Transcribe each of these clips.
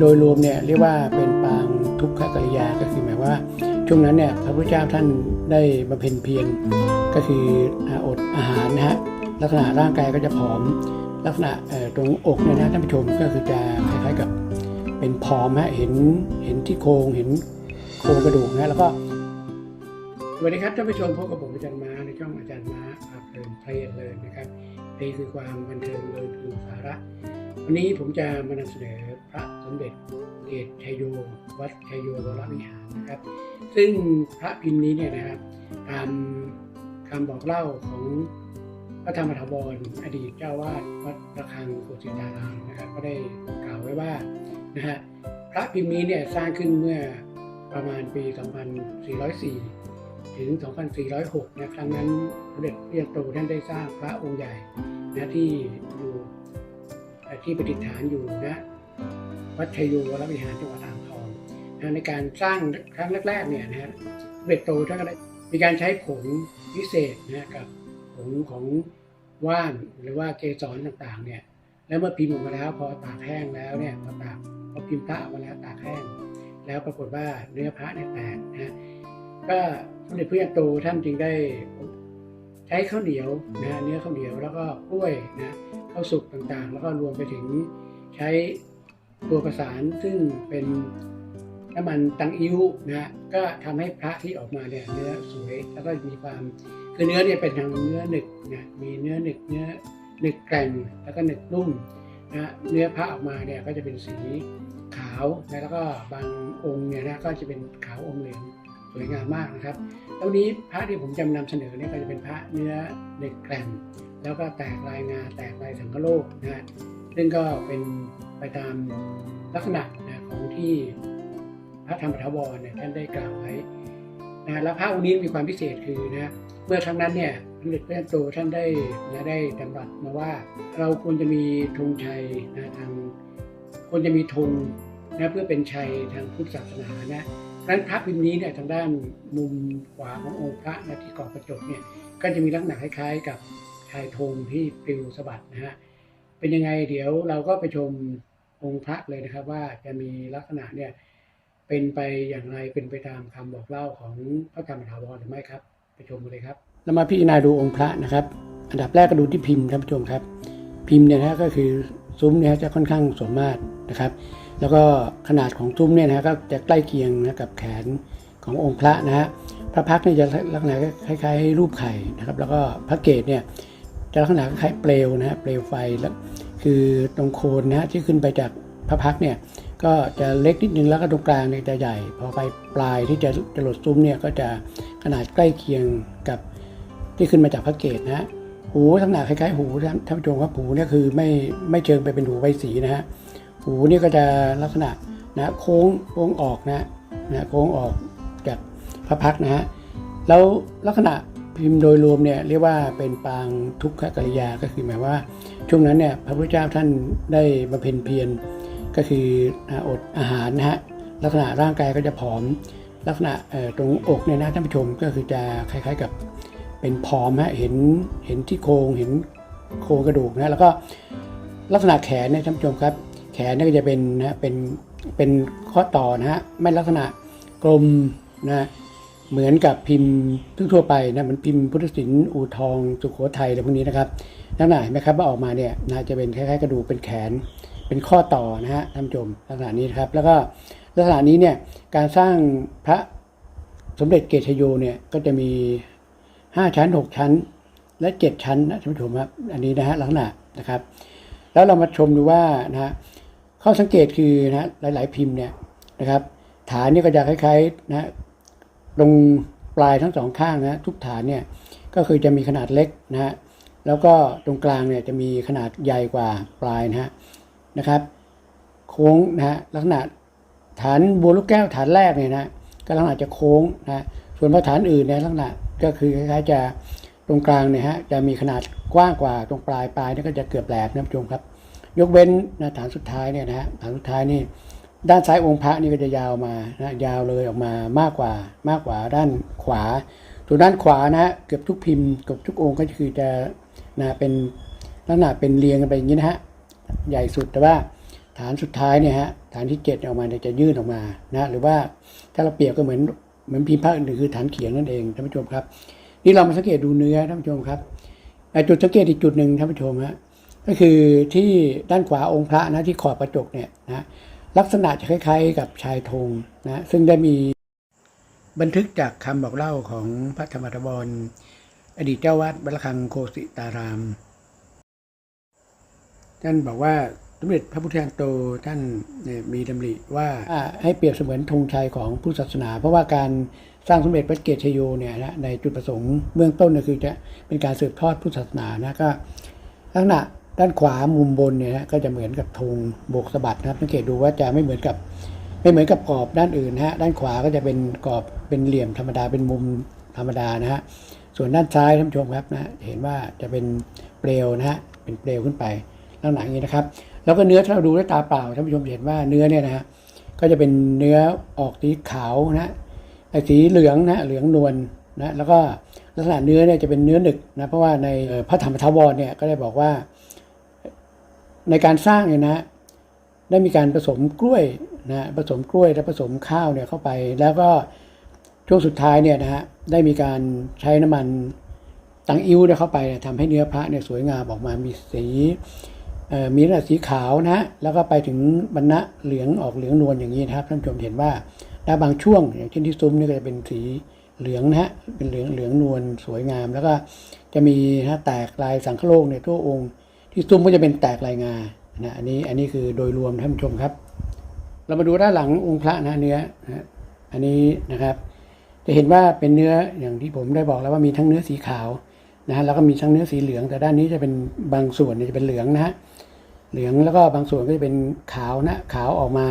โดยรวมเนี่ยเรียกว่าเป็นปางทุกขกริยาก็คือหมายว่า ช่วงนั้นเนี่ยพระพุทธเจ้าท่านได้บำเพ็ญเพียรก็คืออดอาหารนะฮะลักษณะร่างกายก็จะผอม ลักษณะตรงอกเนี่ยนะท่านผู้ชมก็คือจะคล้ายๆกับเป็นผอมฮะเห็นเห็นที่โครงเห็นโครงกระดูกนะแล้วก็สวัสดีครับท่านผู้ชมพบกับผมอาจารย์ม้าในช่องอาจารย์ม้าพาเพลินเพลนเลยนะครับเพลคือความบันเทิงเลยคือสาระ วันนี้ผมจะมานำเสนอพระสมเด็จเกตชัยโย วัดชัยโยวรวิหารนะครับ ซึ่งพระพิมพ์นี้เนี่ยนะครับตามคำบอกเล่าของพระธรรมถาวรอดีตเจ้าวาดวัดระฆังโกศินารามนะครับก็ได้กล่าวไว้ว่านะฮะพระพิมพ์นี้เนี่ยสร้างขึ้นเมื่อประมาณปี 2404 ถึง 2406 นะครั้งนั้นสมเด็จพระเจ้าโตท่านได้สร้างพระองค์ใหญ่นะที่อยู่ ที่ประดิษฐานอยู่นะวัดชัยโยวรวิหารจังหวัดอ่างทองนะในการสร้างครั้งแรกๆเนี่ยนะฮะเบตโตท่านก็ได้มีการใช้ผงพิเศษนะกับผงของว่านหรือว่าเกสรต่างๆเนี่ยแล้วเมื่อพิมพ์ออกมาแล้วพอตากแห้งแล้วเนี่ยพอตากพอพิมพ์พระออกมาแล้วตากแห้ง แล้วปรากฏว่าเนื้อพระเนี่ยแตกนะก็สมเด็จพระเจ้าโตท่านจึงได้ ใช้ข้าวเหนียวนะเนื้อข้าวเหนียวแล้วก็กล้วยนะข้าวสุกต่างๆ แล้วก็รวมไปถึงใช้ตัวประสานซึ่งเป็นน้ำมันตังอิ้วนะฮะก็ทำให้พระที่ออกมาเนี่ยเนื้อสวย แล้วก็มีความคือเนื้อเนี่ยเป็นทางเนื้อหนึกนะมีเนื้อหนึกเนื้อหนึกแกร่งแล้วก็หนึกนุ่มนะเนื้อพระออกมาเนี่ยก็จะเป็นสีขาวนะแล้วก็บางองค์เนี่ยนะก็จะเป็นขาวอมเหลือง วยงามมากนะครับแล้วนี้พระที่ผมจะนำเสนอเนี่ยก็จะเป็นพระเนื้อหนึกแกร่งแล้วก็แตกลายงาแตกลายสังคโลกนะฮะซึ่งก็เป็นไปตามลักษณะนะของที่พระธรรมถาวรเนี่ยท่านได้กล่าวไว้นะแล้วพระองค์นี้มีความพิเศษคือนะเมื่อครั้งนั้นเนี่ยสมเด็จพระเจ้าโตท่านได้นะได้ดำรัสมาว่า เราควรจะมีธงชัยนะทางควรจะมีธงนะเพื่อเป็นชัยทางพุทธศาสนานะ นั้นพระพิมพ์นี้เนี่ยทางด้านมุมขวาขององค์พระนะที่กรอบกระจกเนี่ยก็จะมีลักษณะคล้ายๆ กับชายธงที่ปลิวสะบัดนะฮะเป็นยังไงเดี๋ยวเราก็ไปชมองค์พระเลยนะครับ ว่าจะมีลักษณะเนี่ยเป็นไปอย่างไรเป็นไปตามคำบอกเล่าของพระธรรมถาวรหรือไม่ครับ ไปชมกันเลยครับเรามาพิจารณาดูองค์พระนะครับ อันดับแรกก็ดูที่พิมพ์ท่านผู้ชมครับ พิมพ์เนี่ยนะก็คือซุ้มเนี่ยจะค่อนข้างสมมาตรนะครับ แล้วก็ขนาดของซุ้มเนี่ยนะก็จะใกล้เคียงนะกับแขนขององค์พระนะฮะพระพักเนี่ยจะลักษณะคล้ายๆรูปไข่นะครับ แล้วก็พระเกศเนี่ยจะลักษณะคล้ายเปลวนะฮะเปลวไฟแล้วคือตรงโคนนะฮะที่ขึ้นไปจากพระพักเนี่ยก็จะเล็กนิดนึงแล้วก็ตรงกลางเนี่ยจะใหญ่ พอไปปลายที่จะจะหลดซุ้มเนี่ยก็จะขนาดใกล้เคียงกับที่ขึ้นมาจากพระเกศนะฮะหูลักษณะคล้ายๆหูท่านท่านผู้ชมครับหูเนี่ยคือไม่ไม่เชิงไปเป็นหูใบสีนะฮะ หูนี่ก็จะลักษณะนะโค้งโค้งออกนะนะโค้งออกจากพระพักนะฮะแล้วลักษณะพิมพ์โดยรวมเนี่ยเรียกว่าเป็นปางทุกขกริยาก็คือหมายว่า ช่วงนั้นเนี่ยพระพุทธเจ้าท่านได้บำเพ็ญเพียรก็คืออดอาหารนะฮะลักษณะร่างกายก็จะผอม ลักษณะตรงอกเนี่ยนะท่านผู้ชมก็คือจะคล้ายๆกับเป็นผอมฮะเห็นเห็นที่โครงเห็นโครงกระดูกนะแล้วก็ลักษณะแขนเนี่ยท่านผู้ชมครับ แขนนี่ก็จะเป็นนะเป็นเป็นข้อต่อนะฮะไม่ลักษณะกลมนะเหมือนกับพิมพ์ทั่วไปนะเหมันพิมพ์พุทธศิลป์อูทองสุโขทัยอะไรพวกนี้นะครับลักษณะเห็นไหมครับว่าออกมาเนี่ยนะจะเป็นคล้ายๆกระดูกเป็นแขน เป็นข้อต่อนะฮะท่านผู้ชมลักษณะนี้นะครับ แล้วก็ลักษณะนี้เนี่ยการสร้างพระสมเด็จเกตชโยเนี่ยก็จะมี 5 ชั้น 6 ชั้น และ 7 ชั้นนะท่านผู้ชมครับอันนี้นะฮะลักษณะนะครับ แล้วเรามาชมดูว่านะฮะ ข้อสังเกตคือนะฮะหลาย ๆ พิมพ์เนี่ยนะครับ ฐานนี่ก็จะคล้ายๆนะฮะตรงปลายทั้งสองข้างนะทุกฐานเนี่ยก็คือจะมีขนาดเล็กนะฮะแล้วก็ตรงกลางเนี่ยจะมีขนาดใหญ่กว่าปลายนะฮะนะครับ โค้งนะฮะลักษณะฐานบัวลูกแก้วฐานแรกเนี่ยนะก็ลักษณะจะโค้งนะฮะส่วนพระฐานอื่นเนี่ยลักษณะก็คือคล้ายๆจะตรงกลางเนี่ยฮะจะมีขนาดกว้างกว่าตรงปลายปลายเนี่ยก็จะเกือบแหลกนะผู้ชมครับ ยกเว้นนะฐานสุดท้ายเนี่ยนะฮะฐานสุดท้ายนี่ด้านซ้ายองค์พระนี่ก็จะยาวมานะยาวเลยออกมามากกว่ามากกว่าด้านขวาส่วนด้านขวานะเกือบทุกพิมพ์เกือบทุกองค์ก็คือจะนะเป็นลักษณะเป็นเรียงกันไปอย่างนี้นะฮะใหญ่สุดแต่ว่าฐานสุดท้ายเนี่ยฮะฐานที่เจ็ดออกมาจะยื่นออกมานะหรือว่าถ้าเราเปรียบก็เหมือนเหมือนพิมพ์ภาคอื่นคือฐานเขียงนั่นเองท่านผู้ชมครับ นี่เรามาสังเกตดูเนื้อท่านผู้ชมครับจุดสังเกตอีกจุดหนึ่งท่านผู้ชมฮะ ก็คือที่ด้านขวาองค์พระนะที่ขอบกระจกเนี่ยนะลักษณะจะคล้าย ๆ กับชายธงนะซึ่งได้มีบันทึกจากคำบอกเล่าของพระธรรมทบรอดีตเจ้าวาดวัดระฆังโคสิตารามท่านบอกว่าสมเด็จพระพุทธาโตท่านเนี่ยมีดำริว่าให้เปรียบเสมือนธงชัยของพุทธศาสนา เพราะว่าการสร้างสมเด็จพระเกศชโยเนี่ยนะในจุดประสงค์เบื้องต้นก็คือจะเป็นการสืบทอดพุทธศาสนานะก็ลักษณะ ด้านขวามุมบนเนี่ยนะก็จะเหมือนกับธงโบกสะบัดนะครับสังเกตดูว่าจะไม่เหมือนกับไม่เหมือนกับกรอบด้านอื่นนะฮะด้านขวาก็จะเป็นกรอบเป็นเหลี่ยมธรรมดาเป็นมุมธรรมดานะฮะส่วนด้านซ้ายท่านผู้ชมครับนะเห็นว่าจะเป็นเปลวนะฮะเป็นเปลวขึ้นไปลักษณะอย่างนี้นะครับ แล้วก็เนื้อถ้าเราดูด้วยตาเปล่าท่านผู้ชมเห็นว่าเนื้อเนี่ยนะฮะก็จะเป็นเนื้อออกสีขาวนะไอ้สีเหลืองนะเหลืองนวลนะแล้วก็ลักษณะเนื้อเนี่ยจะเป็นเนื้อหนึกนะเพราะว่าในพระธรรมทวรเนี่ยก็ได้บอกว่า ในการสร้างเนี่ยนะ ได้มีการผสมกล้วยนะผสมกล้วยและผสมข้าวเนี่ยเข้าไป แล้วก็ช่วงสุดท้ายเนี่ยนะฮะได้มีการใช้น้ำมันตังอิ้วเนี่ยเข้าไปเนี่ยทำให้เนื้อพระเนี่ยสวยงามออกมามีสีมีลักษณะสีขาวนะแล้วก็ไปถึงบรรณะเหลืองออกเหลืองนวลอย่างนี้นะครับท่านผู้ชมเห็นว่าด้าบางช่วง อย่างเช่นที่ซุ้มนี่ก็จะเป็นสีเหลืองนะฮะเป็นเหลืองเหลืองนวลสวยงาม แล้วก็จะมีนะแตกลายสังคโลกในทั่วองค์ ที่ซุ้มก็จะเป็นแตกลายงานะอันนี้อันนี้คือโดยรวมท่านผู้ชมครับ เรามาดูด้านหลังองค์พระนะเนื้อนะอันนี้นะครับ จะเห็นว่าเป็นเนื้ออย่างที่ผมได้บอกแล้วว่ามีทั้งเนื้อสีขาวนะฮะแล้วก็มีทั้งเนื้อสีเหลือง แต่ด้านนี้จะเป็นบางส่วนเนี่ยจะเป็นเหลืองนะฮะเหลืองแล้วก็บางส่วนก็จะเป็นขาวนะขาวออกมา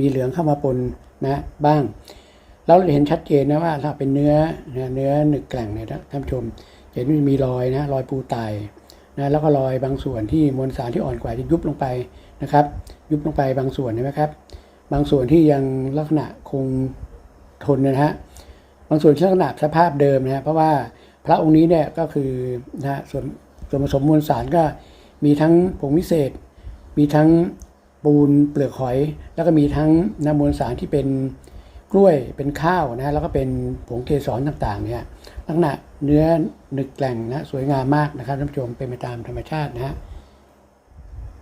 มีเหลืองเข้ามาปนนะบ้างเราจะเห็นชัดเจนนะว่าถ้าเป็นเนื้อเนื้อหนึกแกล่งเนี่ยนะท่านผู้ชมจะเห็นมีรอยนะรอยปูไต นะแล้วก็รอยบางส่วนที่มวลสารที่อ่อนกว่าจะยุบลงไปนะครับ ยุบลงไปบางส่วนเห็นไหมครับ บางส่วนที่ยังลักษณะคงทนนะฮะบางส่วนที่ลักษณะสภาพเดิมนะฮะเพราะว่าพระองค์นี้เนี่ยก็คือนะฮะส่วนส่วนผสมมวลสารก็มีทั้งผงวิเศษ มีทั้งปูนเปลือกหอย แล้วก็มีทั้งน้ำมวลสารที่เป็นกล้วยเป็นข้าวนะแล้วก็เป็นผงเกสรต่างๆเนี่ย ลักษณะเนื้อหนึกแกล่งนะสวยงามมากนะครับท่านผู้ชมเป็นไปตามธรรมชาตินะฮะ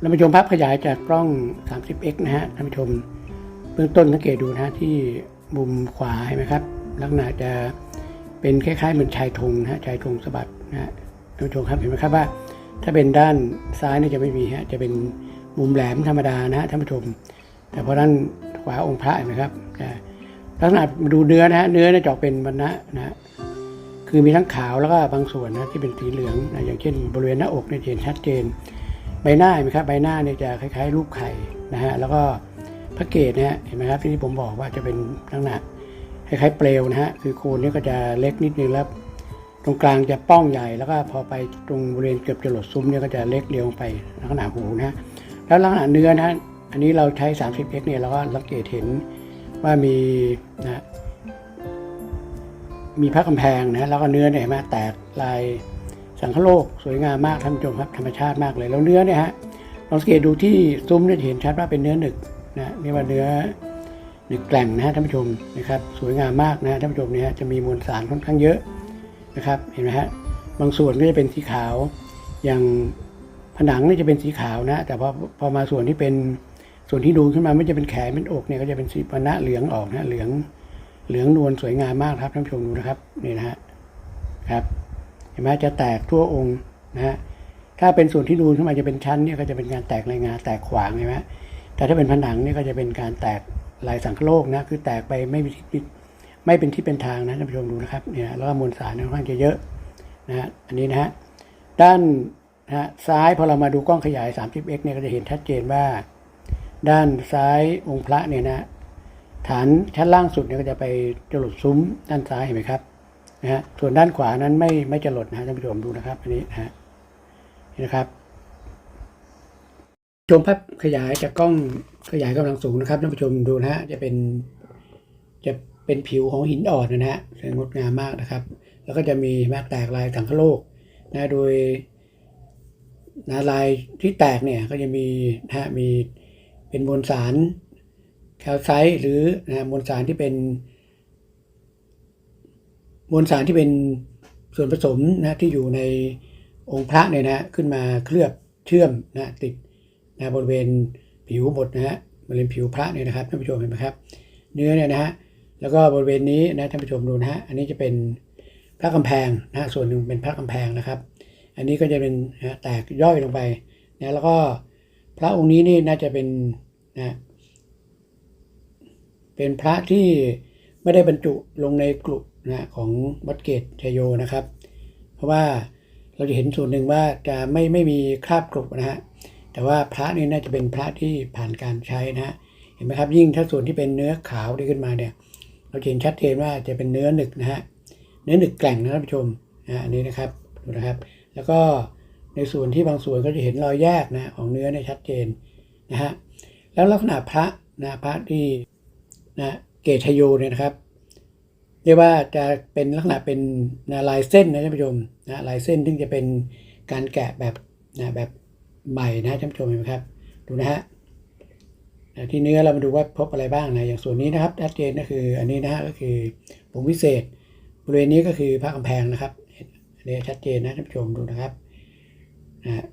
เรามาชมภาพขยายจากกล้อง 30x นะฮะท่านผู้ชมเบื้องต้นสังเกตดูนะที่มุมขวาเห็นไหมครับ ลักษณะจะเป็นคล้ายๆเหมือนชายธงนะฮะชายธงสะบัดนะฮะท่านผู้ชมครับเห็นไหมครับว่า ถ้าเป็นด้านซ้ายนี่จะไม่มีฮะจะเป็นมุมแหลมธรรมดานะฮะท่านผู้ชม แต่พอด้านขวาองค์พระเห็นไหมครับลักษณะมาดูเนื้อนะฮะเนื้อเนี่ยจะออกเป็นบรรณะนะฮะ คือมีทั้งขาวแล้วก็บางส่วนนะที่เป็นสีเหลืองนะอย่างเช่น บริเวณหน้าอกเนี่ยเห็นชัดเจน ใบหน้าเห็นไหมครับใบหน้าเนี่ยจะคล้าย ๆ รูปไข่นะฮะแล้วก็พระเกศเนี่ยเห็นไหมครับที่ผมบอกว่าจะเป็นลักษณะคล้ายๆเปลวนะฮะคือโคนนี่ก็จะเล็กนิดนึงแล้วตรงกลางจะป้องใหญ่แล้วก็พอไปตรงบริเวณเกือบจะหลดซุ้มเนี่ยก็จะเล็กเรียวไปลักษณะหูนะแล้วลักษณะเนื้อนะฮะอันนี้เราใช้ 30x เนี่ยเราก็สังเกตเห็นว่ามีนะ มีพระกำแพงนะแล้วก็เนื้อเนี่ยเห็นไหมแตกลายสังคโลกสวยงามมากท่านผู้ชมครับธรรมชาติมากเลยแล้วเนื้อเนี่ยฮะลองสังเกตดูที่ซุ้มเนี่ยจะเห็นชัดว่าเป็นเนื้อหนึกนะนี่ว่าเนื้อหนึกแกล่งนะฮะท่านผู้ชมนะครับสวยงามมากนะท่านผู้ชมเนี่ยจะมีมวลสารค่อนข้างเยอะนะครับเห็นไหมฮะบางส่วนก็จะเป็นสีขาวอย่างผนังนี่จะเป็นสีขาวนะ แต่พอพอมาส่วนที่เป็นส่วนที่ดูขึ้นมาไม่จะเป็นแขนเป็นอกเนี่ยก็จะเป็นสีปนะเหลืองออกนะเหลือง เหลืองนวลสวยงามมากครับท่านผู้ชมดูนะครับนี่นะฮะครับ เห็นไหมจะแตกทั่วองค์นะฮะถ้าเป็นส่วนที่ดูขึ้นมาจะเป็นชั้นเนี่ยก็จะเป็นการแตกรายงานแตกขวางเห็นไหมแต่ถ้าเป็นผนังเนี่ยก็จะเป็นการแตกลายสังคโลกนะคือแตกไปไม่มีที่ไม่เป็นที่เป็นทางนะท่านผู้ชมดูนะครับเนี่ยแล้วมวลสารค่อนข้างจะเยอะนะฮะอันนี้นะฮะด้านนะฮะซ้ายพอเรามาดูกล้องขยาย 30x เนี่ยก็จะเห็นชัดเจนว่า ด้านซ้ายองค์พระเนี่ยนะ ฐานชั้นล่างสุดเนี่ยก็จะไปจรดซุ้มด้านซ้ายเห็นไหมครับนะฮะส่วนด้านขวานั้นไม่ไม่จะหลดนะฮะท่านผู้ชมดูนะครับ อันนี้นะฮะนี่นะครับ ชมภาพขยายจากกล้องขยายกำลังสูงนะครับท่านผู้ชมดูนะฮะจะเป็นจะเป็นผิวของหินอ่อนนะฮะสวยงดงามมากนะครับ แล้วก็จะมีแมกแตกลายสังคโลกนะโดยนะลายที่แตกเนี่ยก็จะมีนะฮะมีเป็นมวลสาร แคลไซต์หรือนะมวลสารที่เป็น มวลสารที่เป็นส่วนผสมนะที่อยู่ในองค์พระเนี่ยนะขึ้นมาเคลือบเชื่อมนะติดนะบริเวณผิวหมดนะฮะบริเวณผิวพระเนี่ยนะครับท่านผู้ชมเห็นไหมครับ เนื้อเนี่ยนะฮะแล้วก็บริเวณนี้นะท่านผู้ชมดูนะฮะอันนี้จะเป็นพระกำแพงนะฮะส่วนหนึ่งเป็นพระกำแพงนะครับ อันนี้ก็จะเป็นนะแตกย่อยลงไปนะแล้วก็พระองค์นี้นี่น่าจะเป็นนะ เป็นพระที่ไม่ได้บรรจุลงในกลุ่นะของวัดเกตชยโยนะครับ เพราะว่าเราจะเห็นส่วนหนึ่งว่าจะไม่ไม่มีคราบกรุบนะฮะแต่ว่าพระนี่น่าจะเป็นพระที่ผ่านการใช้นะฮะเห็นไหมครับยิ่งถ้าส่วนที่เป็นเนื้อขาวที่ขึ้นมาเนี่ย เราเห็นชัดเจนว่าจะเป็นเนื้อหนึกนะฮะเนื้อหนึกแกร่งนะท่านผู้ชมนะอันนี้นะครับดูนะครับ แล้วก็ในส่วนที่บางส่วนก็จะเห็นรอยแยกนะของเนื้อเนี่ยชัดเจนนะฮะแล้วลักษณะพระนะพระที่ นะเกตชโยเนี่ยนะครับ เรียกว่าจะเป็นลักษณะเป็นนะลายเส้นนะท่านผู้ชมนะลายเส้นซึ่งจะเป็นการแกะแบบนะแบบใหม่นะท่านผู้ชมเห็นไหมครับ ดูนะฮะที่เนื้อเรามาดูว่าพบอะไรบ้างนะอย่างส่วนนี้นะครับชัดเจนก็คืออันนี้นะฮะก็คือผงวิเศษ บริเวณนี้ก็คือพระกำแพงนะครับอันนี้ชัดเจนนะท่านผู้ชมดูนะครับนะฮะ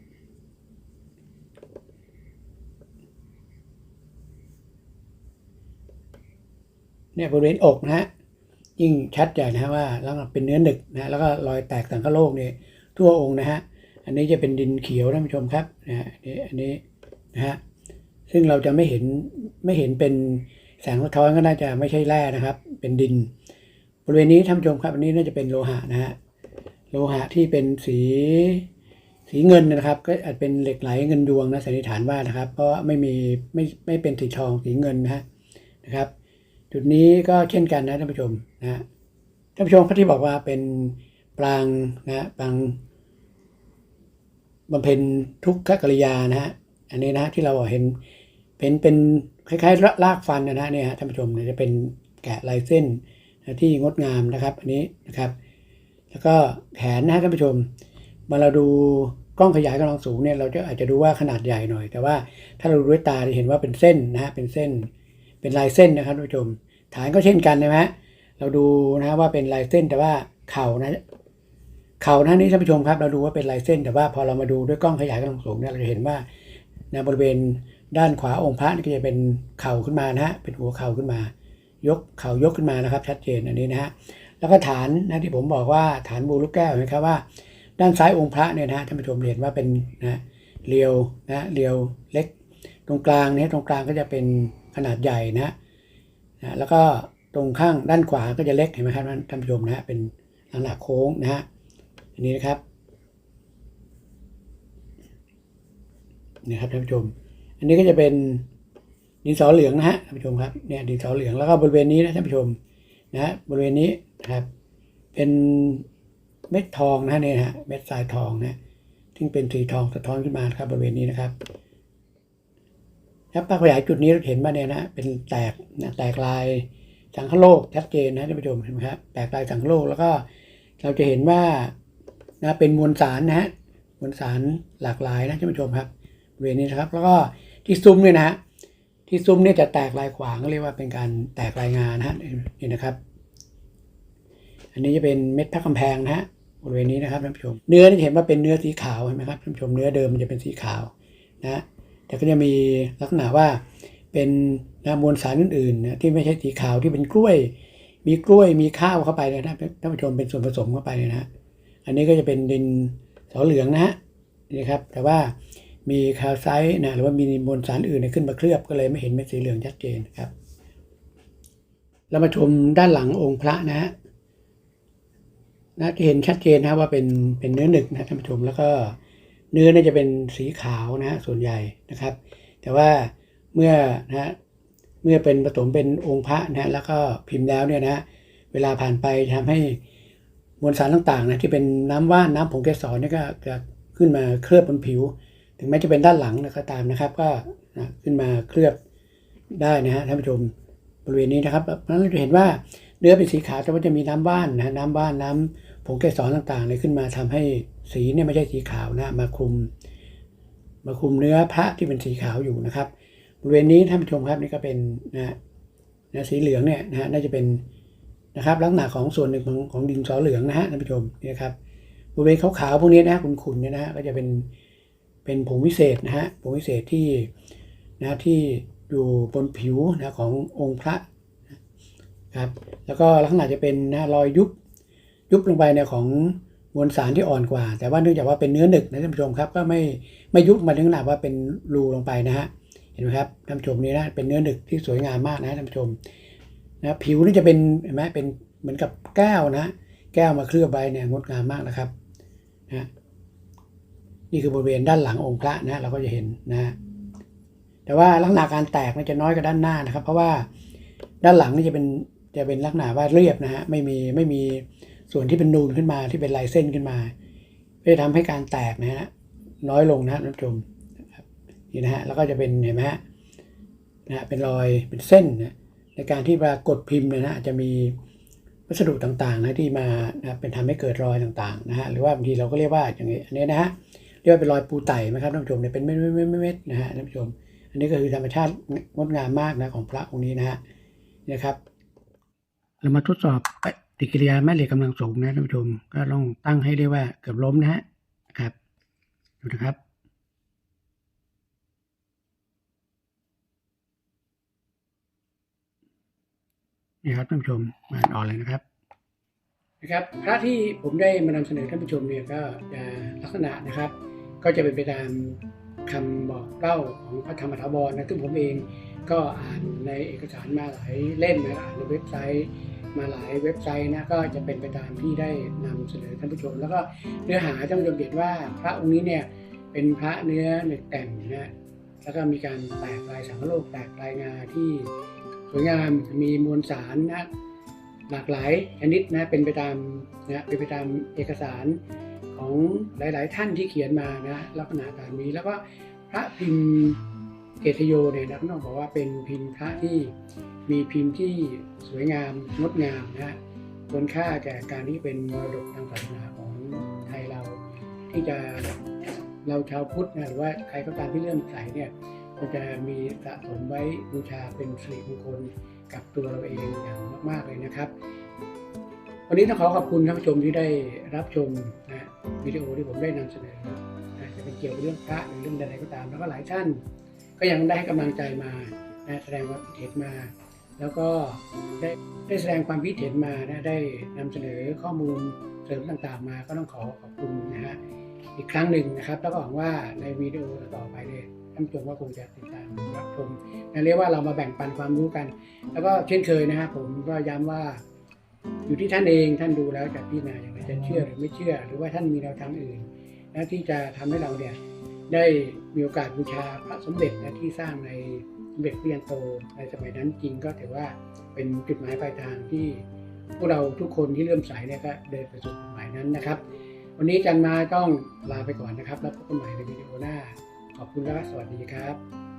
เนี่ยบริเวณอกนะฮะยิ่งชัดใหญ่นะฮะว่าแล้วเป็นเนื้อหนึกนะแล้วก็รอยแตกสังคโลกเนี่ยทั่วองค์นะฮะอันนี้จะเป็นดินเขียวท่านผู้ชมครับนะฮะอันนี้อันนี้นะฮะซึ่งเราจะไม่เห็นไม่เห็นเป็นแสงสะท้อนก็น่าจะไม่ใช่แร่นะครับ เป็นดิน บริเวณนี้ท่านผู้ชมครับอันนี้น่าจะเป็นโลหะนะฮะโลหะที่เป็นสีสีเงินนะครับ ก็อาจเป็นเหล็กไหลเงินดวงนะสันนิษฐานว่านะครับ เพราะไม่มีไม่ไม่เป็นสีทองสีเงินนะฮะนะครับ จุดนี้ก็เช่นกันนะท่านผู้ชมนะฮะท่านผู้ชมเขาที่บอกว่าเป็นปรางนะปรางบำเพ็ญทุกขกริยานะฮะอันนี้นะที่เราเห็นเป็นเป็นคล้ายๆรากฟันนะฮะเนี่ยฮะท่านผู้ชมเนี่ยจะเป็นแกะลายเส้นนะที่งดงามนะครับ อันนี้นะครับ แล้วก็แขนนะฮะท่านผู้ชมเมื่อเราดูกล้องขยายกำลังสูงเนี่ยเราจะอาจจะดูว่าขนาดใหญ่หน่อย แต่ว่าถ้าเราดูด้วยตาจะเห็นว่าเป็นเส้นนะฮะเป็นเส้น เป็นลายเส้นนะครับท่านผู้ชม ฐานก็เช่นกันนะฮะเราดูนะว่าเป็นลายเส้นแต่ว่าเข่านะเข่านะนี่ท่านผู้ชมครับ เราดูว่าเป็นลายเส้นแต่ว่าพอเรามาดูด้วยกล้องขยายกำลังสูงเนี่ยเราจะเห็นว่านะบริเวณด้านขวาองค์พระนี่ก็จะเป็นเข่าขึ้นมานะฮะเป็นหัวเข่าขึ้นมา ยกเข่ายกขึ้นมานะครับ ชัดเจนอันนี้นะฮะแล้วก็ฐานนะที่ผมบอกว่าฐานบูลูกแก้วเห็นะครับว่า ด้านซ้ายองค์พระเนี่ยนะฮะท่านผู้ชมเห็นว่าเป็นนะเรียวนะเรียวเล็ก ตรงกลางเนี่ยตรงกลางก็จะเป็นขนาดใหญ่นะฮะ นะแล้วก็ตรงข้างด้านขวาก็จะเล็กเห็นไหมครับท่านผู้ชมนะฮะเป็นลักษณะโค้งนะฮะอันนี้นะครับนี่ครับท่านผู้ชม อันนี้ก็จะเป็นดินสอเหลืองนะฮะท่านผู้ชมครับเนี่ยดินสอเหลืองแล้วก็บริเวณนี้นะท่านผู้ชมนะฮะบริเวณนี้นะครับ เป็นเม็ดทองนะเนี่ยฮะเม็ดทรายทองนะซึ่งเป็นสีทองสะท้อนขึ้นมาครับบริเวณนี้นะครับ ครับภาพขยายจุดนี้เราเห็นว่าเนี่ยนะเป็นแตกนะแตกลายสังคโลกชัดเจนนะท่านผู้ชมเห็นไหมครับแตกลายสังคโลกแล้วก็เราจะเห็นว่านะเป็นมวลสารนะฮะมวลสารหลากหลายนะท่านผู้ชมครับบริเวณนี้นะครับ แล้วก็ที่ซุ้มเนี่ยนะฮะที่ซุ้มเนี่ยจะแตกลายขวางก็เรียกว่าเป็นการแตกลายงานนะฮะนี่นะครับ อันนี้จะเป็นเม็ดพระกำแพงนะฮะบริเวณนี้นะครับท่านผู้ชม เนื้อนี่เห็นว่าเป็นเนื้อสีขาวเห็นไหมครับท่านผู้ชมเนื้อเดิมมันจะเป็นสีขาวนะ แต่ก็จะมีลักษณะว่าเป็นนะมวลสารอื่นๆนะที่ไม่ใช่สีขาวที่เป็นกล้วย มีกล้วยมีข้าวเข้าไปเลยนะท่านผู้ชมเป็นส่วนผสมเข้าไปเลยนะฮะอันนี้ก็จะเป็นดินสอเหลืองนะฮะนี่ครับ แต่ว่ามีคาลไซต์นะหรือว่ามีมวลสารอื่นขึ้นมาเคลือบก็เลยไม่เห็นเม็ดสีเหลืองชัดเจนครับ เรามาชมด้านหลังองค์พระนะฮะนะจะเห็นชัดเจนนะว่าเป็นเป็นเนื้อหนึกนะท่านผู้ชมแล้วก็ เนื้อเนี่ยจะเป็นสีขาวนะฮะส่วนใหญ่นะครับ แต่ว่าเมื่อนะฮะเมื่อเป็นผสมเป็นองค์พระนะฮะแล้วก็พิมพ์แล้วเนี่ยนะเวลาผ่านไปทำให้มวลสารต่างๆนะที่เป็นน้ำว่านน้ำผงเกสรนี่ก็จะขึ้นมาเคลือบบนผิว ถึงแม้จะเป็นด้านหลังนะก็ตามนะครับ ก็นะขึ้นมาเคลือบได้นะฮะท่านผู้ชมบริเวณนี้นะครับเพราะฉะนั้นเราจะเห็นว่าเนื้อเป็นสีขาวแต่ว่าจะมีน้ำว่านนะน้ำว่านน้ำ ผงเกสรต่างๆเลยขึ้นมาทำให้สีเนี่ยไม่ใช่สีขาวนะมาคลุม มาคลุมเนื้อพระที่เป็นสีขาวอยู่นะครับบริเวณนี้ท่านผู้ชมครับนี่ก็เป็นนะนะสีเหลืองเนี่ยนะฮะน่าจะเป็นนะครับลักษณะของส่วนหนึ่งของของดินสอเหลืองนะฮะท่านผู้ชมนี่นะครับบริเวณขาวๆพวกนี้นะขุนๆเนี่ยนะฮะก็จะเป็นเป็นผงวิเศษนะฮะผงวิเศษที่นะที่อยู่บนผิวนะขององค์พระนะครับแล้วก็ลักษณะจะเป็นนะรอยยุบ ยุบลงไปเนี่ยของมวลสารที่อ่อนกว่า แต่ว่าเนื่องจากว่าเป็นเนื้อหนึกนะท่านผู้ชมครับก็ไม่ไม่ยุบมาถึงขนาดว่าเป็นรูลงไปนะฮะเห็นไหมครับท่านผู้ชมนี่นะเป็นเนื้อหนึกที่สวยงามมากนะท่านผู้ชมนะผิวนี่จะเป็นเห็นไหมเป็นเหมือนกับแก้วนะ แก้วมาเคลือบใบเนี่ยงดงามมากนะครับนะนี่คือบริเวณด้านหลังองค์พระนะเราก็จะเห็นนะ แต่ว่าลักษณะการแตกมันจะน้อยกว่าด้านหน้านะครับ เพราะว่าด้านหลังนี่จะเป็นจะเป็นลักษณะว่าเรียบนะฮะไม่มีไม่มี ส่วนที่เป็นนูนขึ้นมาที่เป็นลายเส้นขึ้นมาเพื่อทำให้การแตกนะฮะน้อยลงนะท่านผู้ชมนี่นะฮะแล้วก็จะเป็นเห็นไหมฮะนะฮะเป็นรอยเป็นเส้นนะในการที่ปรากฏพิมพ์เนยนะจะมีวัสดุต่างๆนะที่มานะเป็นทำให้เกิดรอยต่างๆนะฮะหรือว่าบางทีเราก็เรียกว่าอย่างนี้อันนี้นะฮะเรียกว่าเป็นรอยปูไต่ไหมครับท่านผู้ชมเนี่ยเป็นเม็ดเม็ดเม็ดนะฮะท่านผู้ชม อันนี้ก็คือธรรมชาติงดงามมากนะของพระองค์นี้นะฮะนี่นะครับเรามาทดสอบป ฏิกิริยาแม่เหล็กกำลังสูงนะท่านผู้ชมก็ต้องตั้งให้เรียกว่าเกือบล้มนะฮะครับดูนะครับนี่ครับท่านผู้ชมมาอ่อนเลยนะครับนะครับพระที่ผมได้มานำเสนอท่านผู้ชมเนี่ยก็จะลักษณะนะครับ ก็จะเป็นไปตามคำบอกเล่าของพระธรรมถาวรนะซึ่งผมเองก็อ่านในเอกสารมาหลายเล่มนะอ่านในเว็บไซต์ มาหลายเว็บไซต์นะก็จะเป็นไปตามที่ได้นำเสนอท่านผู้ชม แล้วก็เนื้อหาท่านผู้ชมเห็นว่าพระองค์นี้เนี่ยเป็นพระเนื้อเหล็กแต่งนะแล้วก็มีการแตกลายสังโลกแตกลายงาที่สวยงามมีมวลสารนะหลากหลายชนิดนะเป็นไปตามนะเป็นไปตามเอกสารของหลาย ๆ ท่านที่เขียนมานะลักษณะแบบนี้แล้วก็พระพิมพ์ เกตโยเนี่ยนะต้องบอกว่าเป็นพิมพ์พระที่มีพิมพ์ที่สวยงามงดงามนะควรค่าแก่การที่เป็นมรดกทางศาสนาของไทยเรา ที่จะเราชาวพุทธนะหรือว่าใครก็ตามที่เริ่อมใสเนี่ยก็จะมีสะสมไว้บูชาเป็นสิริมงคลกับตัวเราเองอย่างมาก ๆ เลยนะครับ วันนี้ต้องขอขอบคุณท่านผู้ชมที่ได้รับชมนะวิดีโอที่ผมได้นำเสนอนะจะเป็นเกี่ยวกับเรื่องพระหรือเรื่องใดๆก็ตาม แล้วก็หลายท่าน ก็ยังได้ให้กำลังใจมานะแสดงความคิดเห็นมา แล้วก็ได้ได้แสดงความคิดเห็นมานะได้นำเสนอข้อมูลเสริมต่างๆ มาก็ต้องขอขอบคุณนะฮะอีกครั้งหนึ่งนะครับ แล้วก็หวังว่าในวิดีโอต่อไปเนี่ยท่านผู้ชมก็คงจะติดตามรับชมนะเรียกว่าเรามาแบ่งปันความรู้กัน แล้วก็เช่นเคยนะฮะผมก็ย้ำว่าอยู่ที่ท่านเองท่านดูแล้วจะพิจารณาอย่างไรจะเชื่อหรือไม่เชื่อ หรือว่าท่านมีแนวทางอื่นนะที่จะทำให้เราเนี่ย ได้มีโอกาสบูชาพระสมเด็จนะที่สร้างในสมเด็จพระยันโตในสมัยนั้นจริงก็ถือว่าเป็นจุดหมายปลายทางที่พวกเราทุกคนที่เริ่อมใสเนี่ยก็เดินไปสู่จุดหมายนั้นนะครับ วันนี้จันมาต้องลาไปก่อนนะครับ แล้วพบกันใหม่ในวิดีโอหน้า ขอบคุณและสวัสดีครับ